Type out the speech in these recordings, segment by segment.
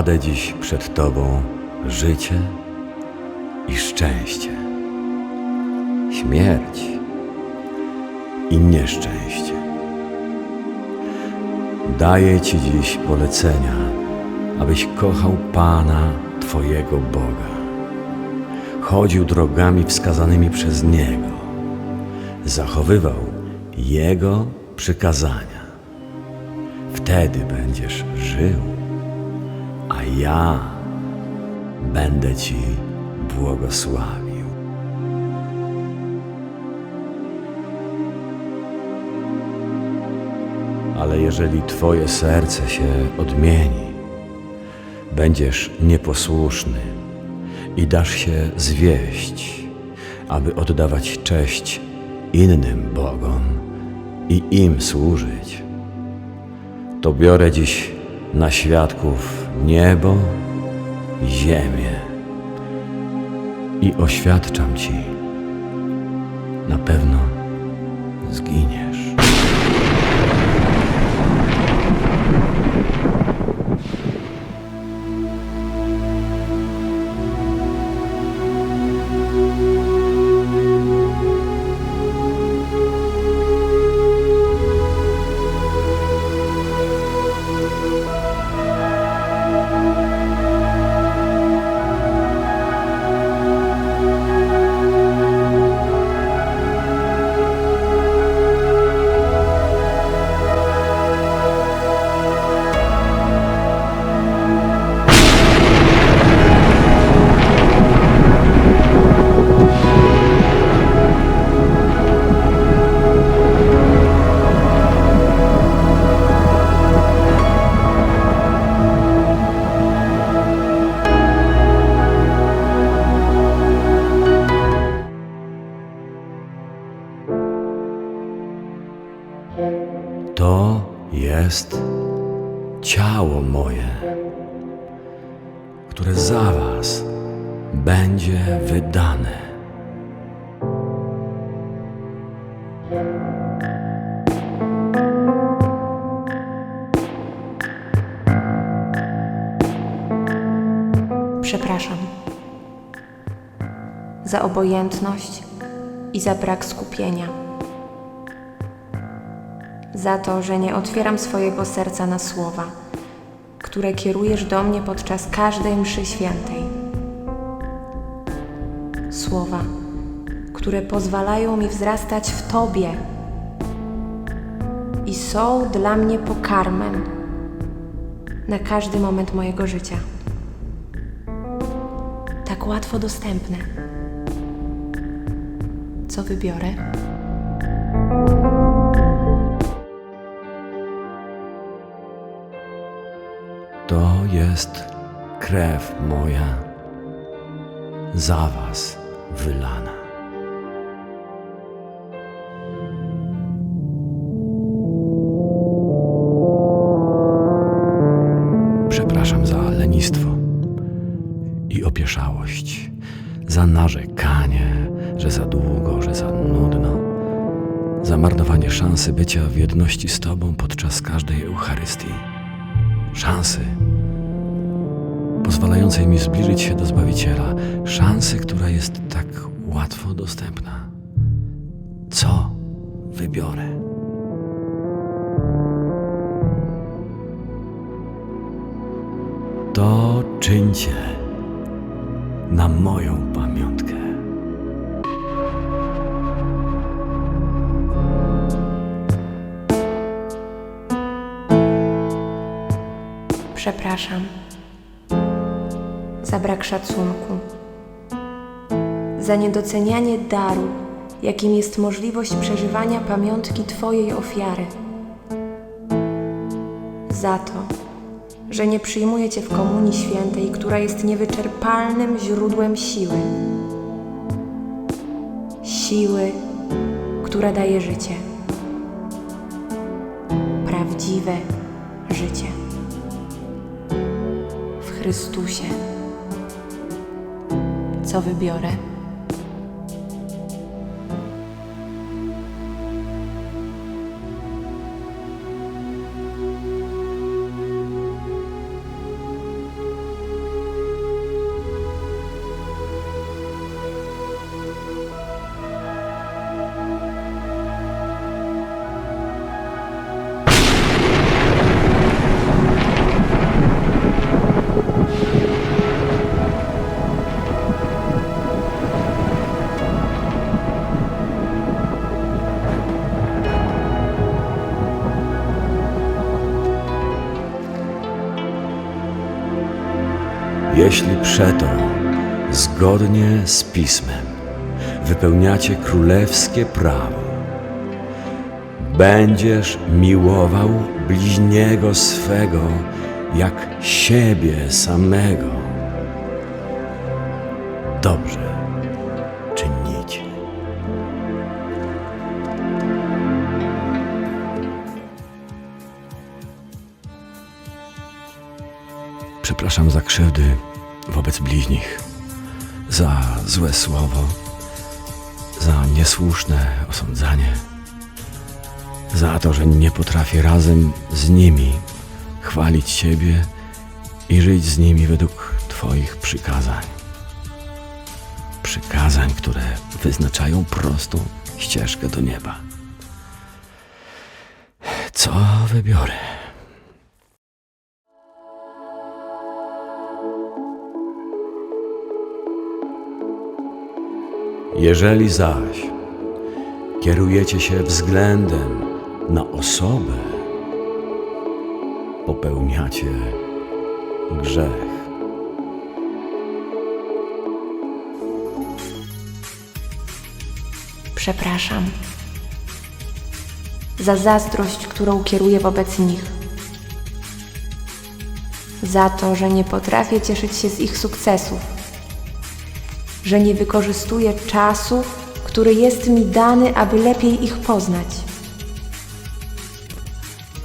kładę dziś przed Tobą życie i szczęście, śmierć i nieszczęście. Daję Ci dziś polecenia, abyś kochał Pana Twojego Boga, chodził drogami wskazanymi przez Niego, zachowywał Jego przykazania. Wtedy będziesz żył, ja będę Ci błogosławił. Ale jeżeli Twoje serce się odmieni, będziesz nieposłuszny i dasz się zwieść, aby oddawać cześć innym Bogom i im służyć, to biorę dziś na świadków niebo ziemię i oświadczam Ci, na pewno zginiesz. Przepraszam za obojętność i za brak skupienia. Za to, że nie otwieram swojego serca na słowa, które kierujesz do mnie podczas każdej mszy świętej. Słowa, które pozwalają mi wzrastać w Tobie i są dla mnie pokarmem na każdy moment mojego życia łatwo dostępne. Co wybiorę? To jest krew moja za Was wylana. Szansy bycia w jedności z Tobą podczas każdej Eucharystii. Szansy pozwalającej mi zbliżyć się do Zbawiciela, szansy, która jest tak łatwo dostępna. Co wybiorę? To czyńcie na moją pamiątkę. Przepraszam za brak szacunku, za niedocenianie daru, jakim jest możliwość przeżywania pamiątki Twojej ofiary, za to, że nie przyjmuję Cię w Komunii Świętej, która jest niewyczerpalnym źródłem siły. Siły, która daje życie. Prawdziwe życie. Chrystusie. Co wybiorę? Jeśli przeto, zgodnie z pismem, wypełniacie królewskie prawo, będziesz miłował bliźniego swego jak siebie samego. Dobrze czynicie. Przepraszam za krzywdy wobec bliźnich, za złe słowo, za niesłuszne osądzanie, za to, że nie potrafię razem z nimi chwalić Ciebie i żyć z nimi według Twoich przykazań. Przykazań, które wyznaczają prostą ścieżkę do nieba. Co wybiorę? Jeżeli zaś kierujecie się względem na osobę, popełniacie grzech. Przepraszam za zazdrość, którą kieruję wobec nich. Za to, że nie potrafię cieszyć się z ich sukcesów, że nie wykorzystuję czasu, który jest mi dany, aby lepiej ich poznać,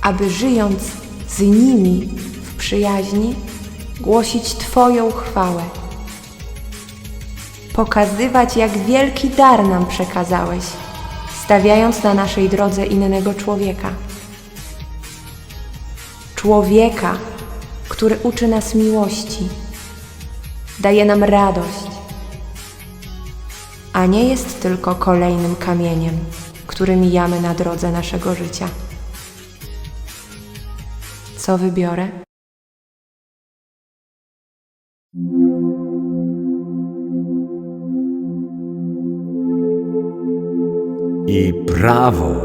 aby żyjąc z nimi w przyjaźni, głosić Twoją chwałę pokazywać, jak wielki dar nam przekazałeś, stawiając na naszej drodze innego człowieka. Człowieka, który uczy nas miłości, daje nam radość, a nie jest tylko kolejnym kamieniem, który mijamy na drodze naszego życia. Co wybiorę? i prawo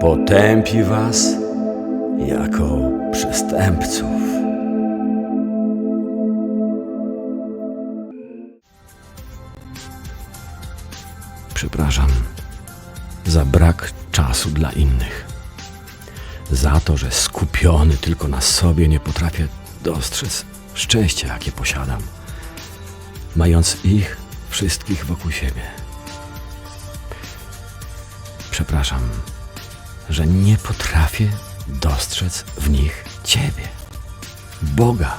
potępi was jako przestępców. Przepraszam za brak czasu dla innych. Za to, że skupiony tylko na sobie nie potrafię dostrzec szczęścia, jakie posiadam, mając ich wszystkich wokół siebie. Przepraszam, że nie potrafię dostrzec w nich Ciebie, Boga,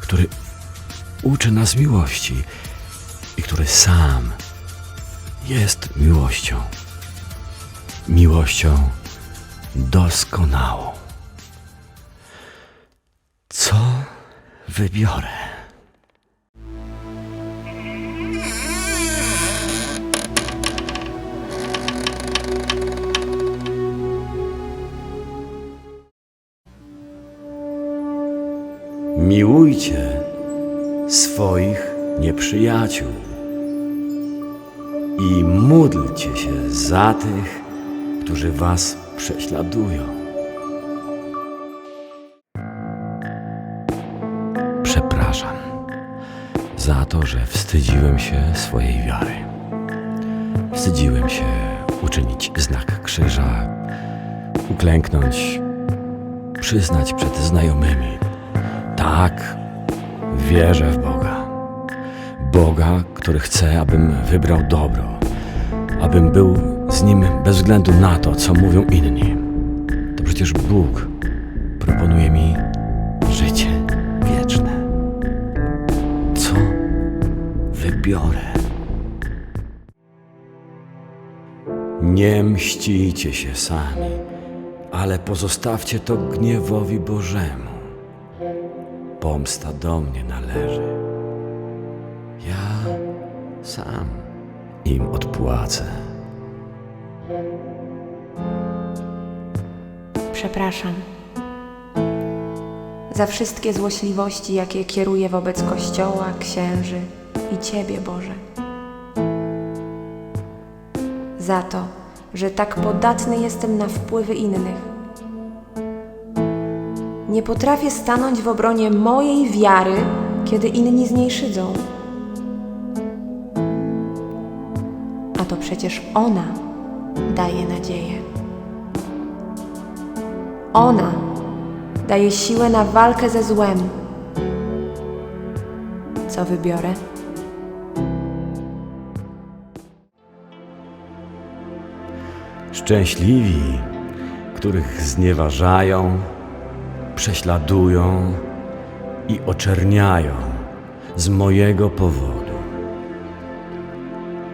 który uczy nas miłości i który sam jest miłością. Miłością doskonałą. Co wybiorę? Miłujcie swoich nieprzyjaciół i módlcie się za tych, którzy was prześladują. Przepraszam za to, że wstydziłem się swojej wiary. Wstydziłem się uczynić znak krzyża, uklęknąć, przyznać przed znajomymi. Tak, wierzę w Boga. Boga, który chce, abym wybrał dobro, abym był z Nim bez względu na to, co mówią inni. To przecież Bóg proponuje mi życie wieczne. Co wybiorę? Nie mścicie się sami, ale pozostawcie to gniewowi Bożemu pomsta do mnie należy. Ja sam im odpłacę. Przepraszam za wszystkie złośliwości, jakie kieruję wobec Kościoła, księży i Ciebie, Boże. Za to, że tak podatny jestem na wpływy innych. Nie potrafię stanąć w obronie mojej wiary, kiedy inni z niej szydzą. To przecież ona daje nadzieję. Ona daje siłę na walkę ze złem. Co wybiorę? Szczęśliwi, których znieważają, prześladują i oczerniają z mojego powodu.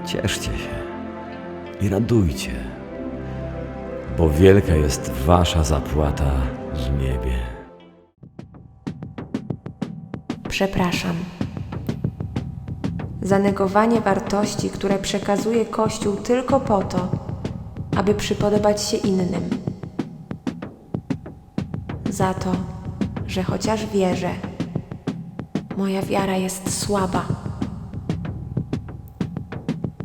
Cieszcie się i radujcie, bo wielka jest wasza zapłata w niebie. Przepraszam. Za negowanie wartości, które przekazuje Kościół tylko po to, aby przypodobać się innym. Za to, że chociaż wierzę, moja wiara jest słaba.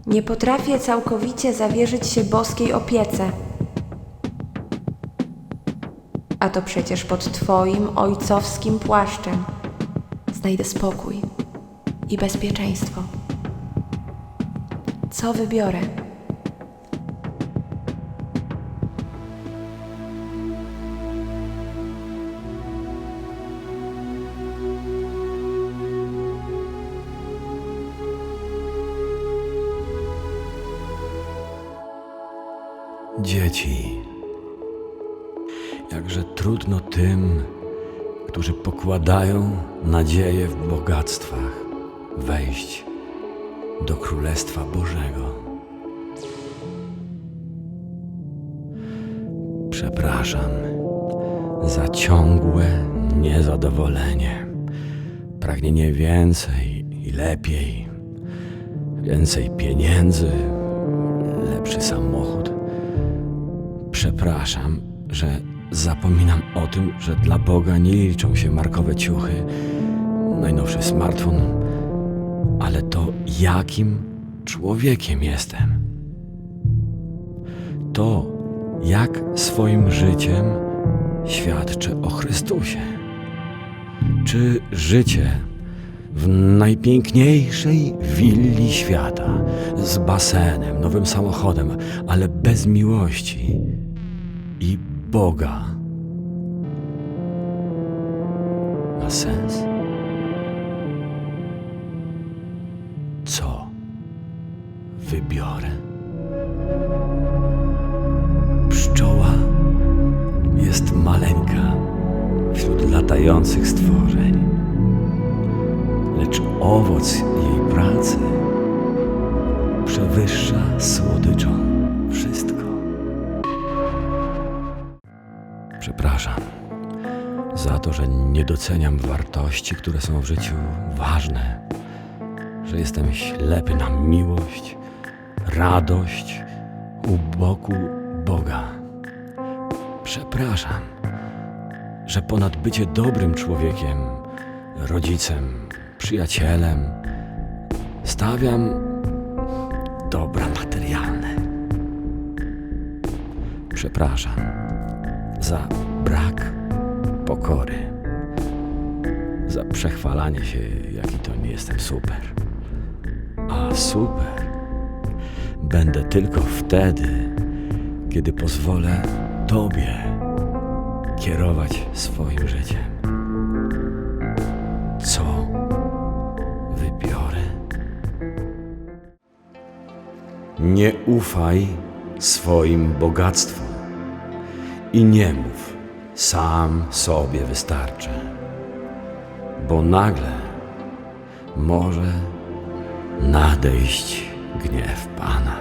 Nie potrafię całkowicie zawierzyć się boskiej opiece. A to przecież pod Twoim ojcowskim płaszczem znajdę spokój i bezpieczeństwo. Co wybiorę? Dzieci. Jakże trudno tym, którzy pokładają nadzieję w bogactwach, wejść do Królestwa Bożego. Przepraszam za ciągłe niezadowolenie, pragnienie więcej i lepiej, więcej pieniędzy, lepszy samochód. Przepraszam, że zapominam o tym, że dla Boga nie liczą się markowe ciuchy, najnowszy smartfon, ale to, jakim człowiekiem jestem. To, jak swoim życiem świadczę o Chrystusie. Czy życie w najpiękniejszej willi świata, z basenem, nowym samochodem, ale bez miłości i Boga ma sens? Co wybiorę? Pszczoła jest maleńka wśród latających stworzeń, lecz owoc jej pracy przewyższa słodyczą wszystko. Przepraszam za to, że nie doceniam wartości, które są w życiu ważne, że jestem ślepy na miłość, radość u boku Boga. Przepraszam, że ponad bycie dobrym człowiekiem, rodzicem, przyjacielem, stawiam dobra materialne. Przepraszam za brak pokory, za przechwalanie się, jaki to nie jestem super. A super będę tylko wtedy, kiedy pozwolę Tobie kierować swoim życiem. Co wybiorę? Nie ufaj swoim bogactwom i nie mów, sam sobie wystarczę, bo nagle może nadejść gniew Pana.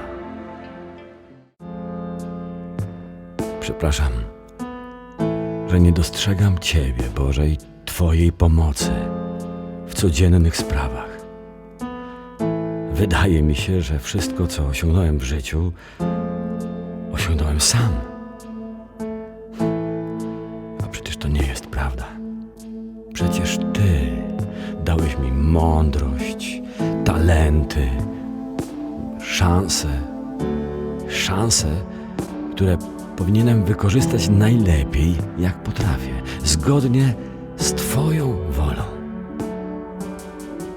Przepraszam, że nie dostrzegam Ciebie, Boże, i Twojej pomocy w codziennych sprawach. Wydaje mi się, że wszystko, co osiągnąłem w życiu, osiągnąłem sam. Szanse, szanse, które powinienem wykorzystać najlepiej, jak potrafię, zgodnie z Twoją wolą.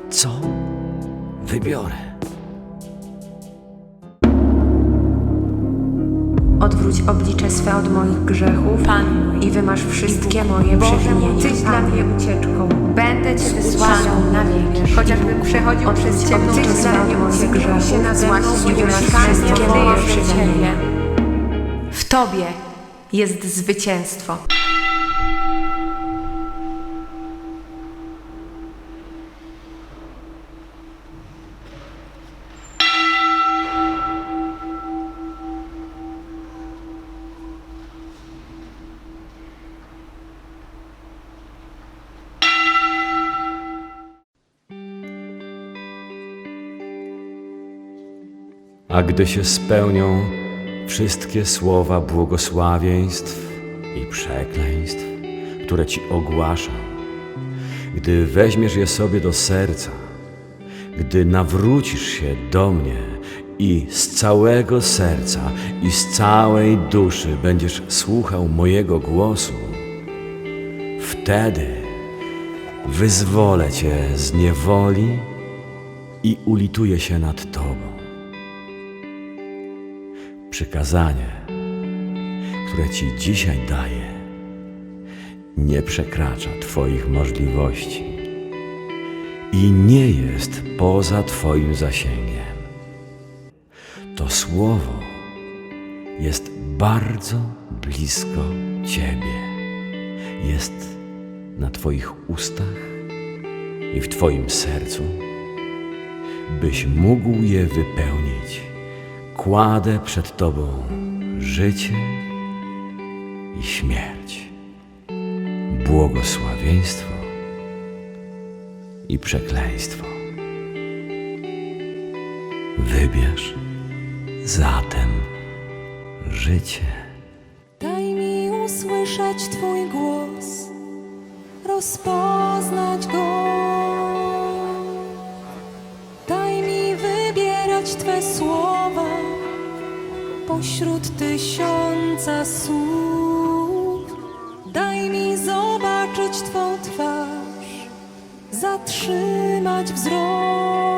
Co wybiorę? Odwróć oblicze swe od moich grzechów Pan i wymasz wszystkie moje przewinienia. Tyś dla mnie ucieczką. Będę Cię wysłaniał na wieki. Chociażbym przechodził przez ciemną grzechów się nade mną, i wymasz wszystkie moje przewinienia. W Tobie jest zwycięstwo. A gdy się spełnią wszystkie słowa błogosławieństw i przekleństw, które Ci ogłaszam, gdy weźmiesz je sobie do serca, gdy nawrócisz się do mnie i z całego serca i z całej duszy będziesz słuchał mojego głosu, wtedy wyzwolę Cię z niewoli i ulituję się nad Tobą przykazanie, które Ci dzisiaj daję, nie przekracza Twoich możliwości i nie jest poza Twoim zasięgiem. To słowo jest bardzo blisko Ciebie. Jest na Twoich ustach i w Twoim sercu, byś mógł je wypełnić kładę przed Tobą życie i śmierć, błogosławieństwo i przekleństwo. Wybierz zatem życie. Daj mi usłyszeć Twój głos, rozpoznać go. Daj mi wybierać Twe słowa pośród tysiąca słów. Daj mi zobaczyć Twą twarz, zatrzymać wzrok.